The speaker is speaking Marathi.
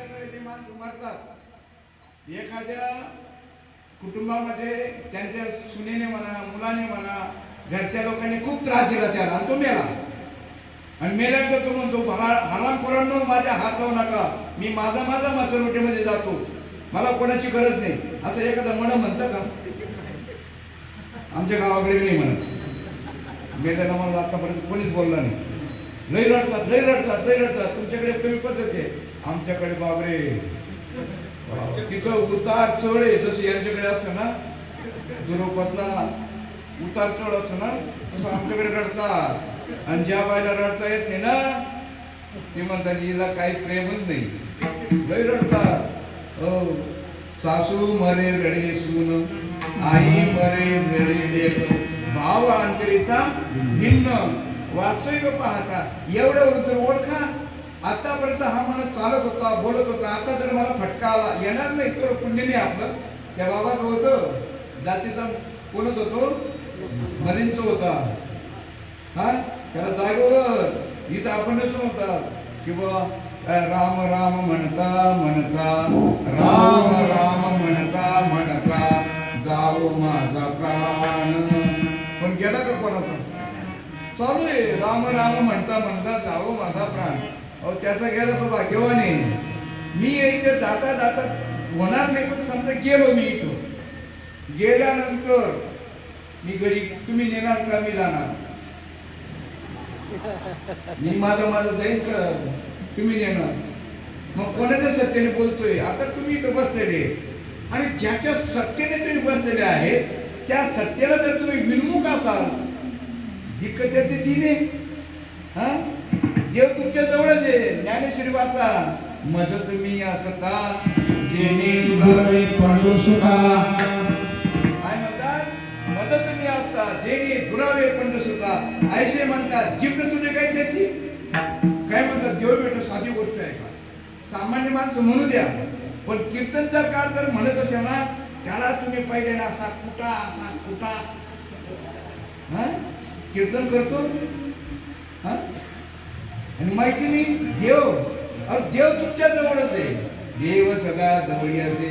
आपल्याकडे जे माणसं मरतात एखाद्या कुटुंबामध्ये त्यांच्या सुनेने म्हणा मुलाने म्हणा घरच्या लोकांनी खूप त्रास दिला त्याला आणि तो मेला. आणि मेल्यानंतर तो म्हणतो हराम कोरांनो माझ्या हात लावू नका. मी माझा माझा मसरवटीमध्ये जातो. मला कोणाची गरज नाही. असं एखादं मन म्हणतं का? आमच्या गावाकडे नाही म्हणत. मेल्यानं मला आतापर्यंत कोणीच बोलला नाही. लई रडतात लई रडतात लई रडतात. तुमच्याकडे कमी पद्धत आहे. आमच्याकडे बाबरे. तिथं उतार चढ आहे जसं यांच्याकडे असतं ना दुरोपतला उतार चढ असतो ना तसं आमच्याकडे रडतात. आणि ज्या बायला रडता येत नाही ना ते म्हणतात हिला काही प्रेमच नाही. लई रडतात. हो. सासू मरे रडे सून आई मरे रडे लेक भाव अंतरीचा भिन्न वास्तविक पाहता एवढं तर ओळखा. आतापर्यंत हा माणूस चालत होता बोलत होता. आता जर मला फटका आला येणार नाही इतकं पुण्य नाही आपलं. त्या बाबाचं होतं जातीचा कोणच होतो? मरींच होता. हा? त्याला जागोवर. इथं आपणच होता किंवा राम राम म्हणता म्हणता राम राम म्हणता म्हणता जाओ माझा प्राण. पण गेला का कोणाचा? चालू आहे. राम राम म्हणता म्हणता जावं माझा प्राण. अहो त्याचा गेला तो भाग्यवान आहे. मी इथे जाता जाता होणार नाही पण समजा गेलो मी इथं. गेल्यानंतर मी घरी तुम्ही नेणार का? मी जाणार. मी माझं माझं जाईन का तुम्ही नेणार. मग कोणाच्या सत्तेने बोलतोय? आता तुम्ही इथं बसलेले आणि ज्याच्या सत्तेने तुम्ही बसलेले आहे त्या सत्तेला जर तुम्ही विनमुख असाल जिकडे ते दिने हा? देव तुमच्या जवळच आहे ज्ञानेश्वरी वाचा मदत मी असता जेणे दुरावे पडलो सुखा काय म्हणतात? मदत मी असता जेणे दुरावे सुखा ऐसे म्हणतात जिब्न तुझे काय त्याची काय म्हणतात? देव भेटो साधी गोष्ट आहे का? सामान्य माणसं म्हणू द्या. पण कीर्तनकार जर म्हणत असेल ना त्याला तुम्ही पहिले ना असा कुटा असा कुटा हा? कीर्तन करतो? हा? आणि माहिती नाही देव देव तुमच्या जवळच आहे. देव सदा जवळी असे